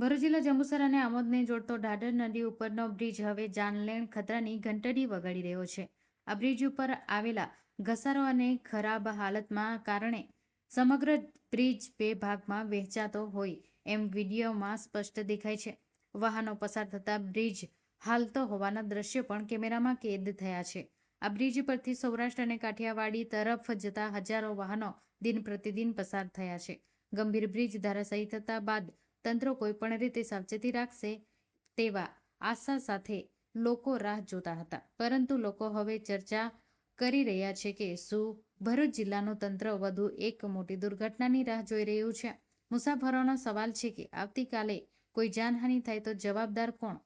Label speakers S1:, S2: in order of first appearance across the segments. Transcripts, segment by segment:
S1: ભરૂચ જિલ્લા જંબુસર અને આમોદને જોડતો ડાડર નદી ઉપરનો બ્રિજ હવે જાનલેણ ખતરાની ઘંટડી વગાડી રહ્યો છે. આ બ્રિજ ઉપર આવેલા ઘસારો અને ખરાબ હાલતમાં કારણે સમગ્ર બ્રિજ બે ભાગમાં વહેંચાતો હોય એમ વિડીયોમાં સ્પષ્ટ દેખાય છે. વાહનો પસાર થતા બ્રિજ હાલતો હોવાના દ્રશ્યો પણ કેમેરામાં કેદ થયા છે. આ બ્રિજ પરથી સૌરાષ્ટ્ર અને કાઠિયાવાડી તરફ જતા હજારો વાહનો દિન પ્રતિદિન પસાર થયા છે. ગંભીર બ્રિજ ધરાશાયી થતા બાદ તંત્ર કોઈપણ રીતે સાવચેતી રાખશે તેવા આશા સાથે લોકો રાહ જોતા હતા. પરંતુ લોકો હવે ચર્ચા કરી રહ્યા છે કે શું ભરૂચ જિલ્લાનું તંત્ર વધુ એક મોટી દુર્ઘટનાની રાહ જોઈ રહ્યું છે? મુસાફરોનો સવાલ છે કે આવતીકાલે કોઈ જાનહાનિ થાય તો જવાબદાર કોણ?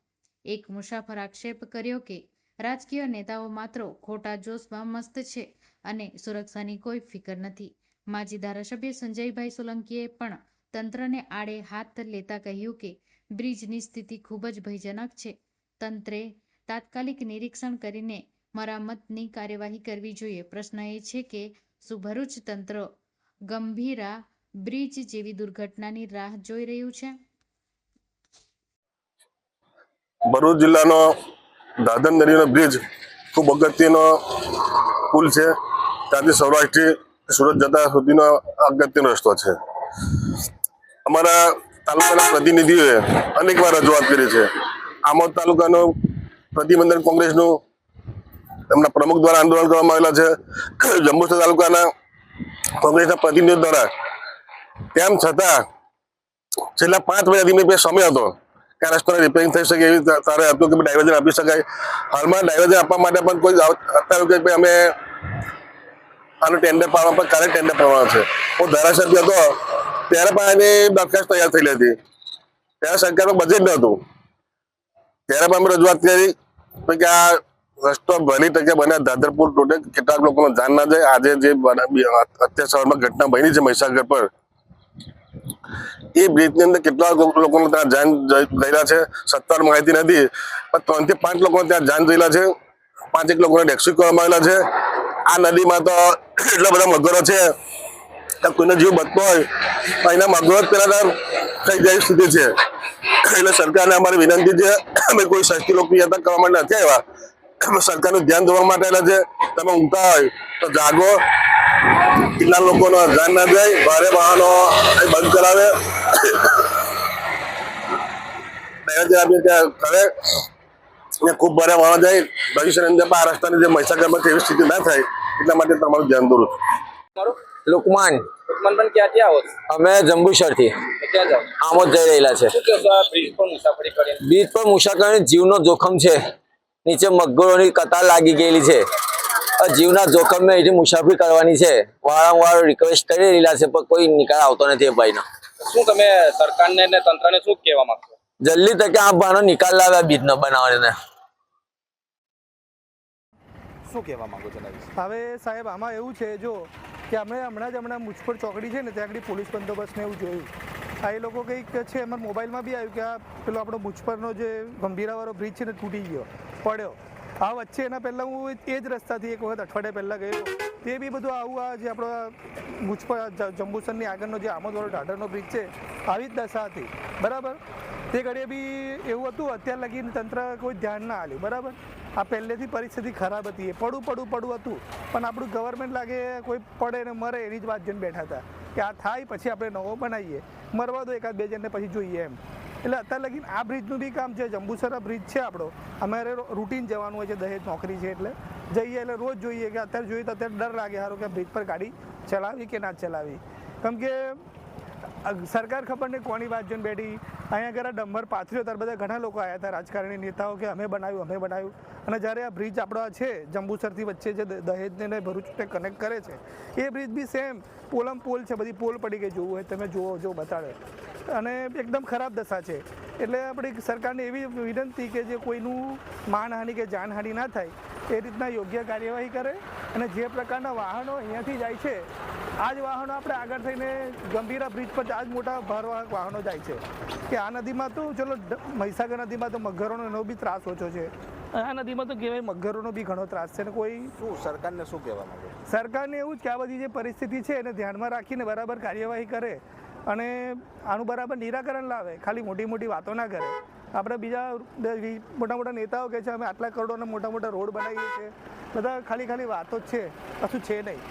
S1: એક મુસાફર આક્ષેપ કર્યો કે રાજકીય નેતાઓ માત્ર ખોટા જોશમાં મસ્ત છે અને સુરક્ષાની કોઈ ફિકર નથી. માજી ધારાસભ્ય સંજયભાઈ સોલંકીએ પણ તંત્રને આડે હાથ લેતા કહ્યું કે, બ્રિજની સ્થિતિ ખૂબ જ ભયજનક છે. તંત્રે તાત્કાલિક નિરીક્ષણ કરીને મરામતની કાર્યવાહી કરવી જોઈએ. પ્રશ્ન એ છે કે શું ભરૂચ તંત્ર ગંભીરા બ્રિજ જેવી દુર્ઘટનાની રાહ જોઈ રહ્યું છે?
S2: ભરૂચ જિલ્લાનો દાદર નદીનો બ્રિજ ખૂબ અગત્યનો પુલ છે. ત્યાંથી સૌરાષ્ટ્રથી સુરત જતા સુધીનો અગત્યનો રસ્તો છે. અમારા તાલુકાના પ્રતિનિધિઓએ અનેક વાર રજૂઆત કરી છે. આમોદ તાલુકાનું પ્રતિબંધન કોંગ્રેસનું એમના પ્રમુખ દ્વારા આંદોલન કરવામાં આવેલા છે. જંબુસર તાલુકાના કોંગ્રેસના પ્રતિનિધિઓ દ્વારા તેમ છતાં છેલ્લા પાંચ મહિનાથી મેં સમય હતો કે રસ્તાને રિપેરિંગ થઈ શકે એવી તારે હતું કે ડાયવર્ઝન આપી શકાય. હાલમાં ડાયવર્ઝન આપવા માટે પણ કોઈ અત્યારે કે અમે આનું ટેન્ડર પાડવા પણ કાલે ટેન્ડર પાડવાનું છે. હું ધારાસભ્ય હતો. ત્યારે પણ એની દરખાસ્ત તૈયાર થયેલી હતી. ત્યારે સરકારમાં બજેટ નહોતું ત્યારે પણ અમે રજૂઆત કરી કે આ રસ્તો બની ટકે બને, દાદરપુર ટોટે કેટલાક લોકોનો જાન ના જાય. આજે જે અત્યાર સવારમાં ઘટના બની છે મહીસાગર પર. એ બ્રિજની અંદર કેટલાક લોકો- ત્યાં જાન ગયેલા છે. સત્તાવાર માહિતી નથી. પણ ત્રણથી પાંચ લોકો ત્યાં જાન ગયેલા છે. પાંચ એક લોકોને રેસ્ક્યુ કરવામાં આવેલા છે. આ નદીમાં તો એટલા બધા મગરો છે. કોઈનો જીવ બચતો હોય એના મગરો જ પેલા થઈ જાય સ્થિતિ છે. એટલે સરકારને અમારી વિનંતી છે, અમે કોઈ સસ્તી લોકપ્રિયતા કરવા માટે નથી આવ્યા. સરકારનું ધ્યાન દોરવા માટે આવેલા છે. તમે ઊંઘતા હોય તો જાગો. કેટલા લોકોનો ધ્યાન ના જાય, ભારે વાહનો બંધ કરાવે. કરે ખૂબ ભારે વાહનો જાય. ભવિષ્યની અંદર આ રસ્તાની જે મહિસાગરમાં એવી સ્થિતિ ના થાય, એટલા માટે તમારું ધ્યાન દોરું છું.
S3: મારું
S4: લુકમાન
S3: પણ ક્યાંથી આવો છો?
S4: અમે જંબુસરથી.
S3: ક્યાં જાઓ
S4: આમોદ જઈ રહેલા છે.
S3: બ્રિજ પર મુસાફરી કરીને?
S4: બીચ પર મુસાફરી જીવનો જોખમ છે. નીચે મગરોની કતાર લાગી ગયેલી છે. જીવના જોખમે અહીંથી મુસાફરી કરવાની છે. વારંવાર રિક્વેસ્ટ કરી રહેલા છે પણ કોઈ નિકાલ આવતો નથી એ ભાઈનો.
S3: શું તમે સરકારને ને તંત્રને શું કહેવા માંગો
S4: જલ્દી તકે આ ભાનો નિકાલ લાવે આ બીજનો બનાવવાને.
S5: શું કહેવા માંગો છો
S6: હવે સાહેબ આમાં એવું છે જો કે અમે હમણાં જ હમણાં મુજપર ચોકડી છે ને, ત્યાં આગળ પોલીસ બંદોબસ્ત એવું જોયું. આ એ લોકો કંઈક છે એમાં મોબાઈલમાં બી આવ્યું કે આ પેલો આપણો મુજપરનો જે ગંભીરાવાળો બ્રિજ છે ને, તૂટી ગયો, પડ્યો. આ વચ્ચે એના પહેલાં હું એ જ રસ્તાથી એક વખત અઠવાડિયા પહેલાં ગયો તે બી બધું આવું આ જે આપણો જ- જંબુસરની આગળનો જે આમોદવાળો ઢાઢરનો બ્રિજ છે, આવી જ દશા હતી. બરાબર? તે ઘડીએ બી એવું હતું, અત્યાર લગીને તંત્ર કોઈ ધ્યાન ના આવ્યું બરાબર? આ પહેલેથી પરિસ્થિતિ ખરાબ હતી, એ પડું પડું પડું હતું. પણ આપણું ગવર્મેન્ટ લાગે કોઈ પડે ને મરે એની જ વાત જઈને બેઠા હતા કે આ થાય પછી આપણે નવો બનાવીએ, મરવા દો એકાદ બે જણને પછી જોઈએ એમ. એટલે અત્યારે લગીને આ બ્રિજનું બી કામ છે, જંબુસરા બ્રિજ છે આપણો. અમારે રૂટીન જવાનું હોય છે, દહેજ નોકરી છે એટલે. જઈએ એટલે રોજ જોઈએ કે અત્યારે જોઈએ તો અત્યારે ડર લાગે સારું કે બ્રિજ પર ગાડી ચલાવી કે ના ચલાવી. કેમ કે સરકાર ખબર નહીં કોની વાત બેઠી. અહીંયા આગળ ડંબર પાથર્યો, ત્યારે બધા ઘણા લોકો આવ્યા હતા, રાજકારણી નેતાઓ કે અમે બનાવ્યું અમે બનાવ્યું. અને જ્યારે આ બ્રિજ આપણો છે, જંબુસરથી વચ્ચે જે દહેજને ભરૂચને કનેક્ટ કરે છે, એ બ્રિજ બી સેમ પોલમ પોલ છે, બધી પોલ પડી ગઈ જોવું હોય, તમે જુઓ, જો બતાડે. અને એકદમ ખરાબ દશા છે. એટલે આપણી સરકારને એવી વિનંતી કે જે કોઈનું માનહાનિ કે જાનહાનિ ના થાય, એ રીતના યોગ્ય કાર્યવાહી કરે અને જે પ્રકારના વાહનો અહીંયાથી જાય છે આ જ વાહનો આપણે આગળ થઈને ગંભીરા બ્રિજ પર આ જ મોટા ભારવાહક વાહનો જાય છે. કે આ નદીમાં તો ચલો મહીસાગર નદીમાં તો મગરોનો એનો બી ત્રાસ ઓછો છે. આ નદીમાં તો કહેવાય મગરોનો બી ઘણો ત્રાસ છે ને કોઈ
S5: શું સરકારને શું કહેવા માંગે?
S6: સરકારને એવું જ કે આ બધી જે પરિસ્થિતિ છે એને ધ્યાનમાં રાખીને બરાબર કાર્યવાહી કરે અને આનું બરાબર નિરાકરણ લાવે ખાલી મોટી મોટી વાતો ના કરે. આપણે બીજા મોટા મોટા નેતાઓ કહે છે અમે આટલા કરોડોના મોટા મોટા રોડ બનાવીએ છીએ. બધા ખાલી ખાલી વાતો જ છે કશું છે નહીં.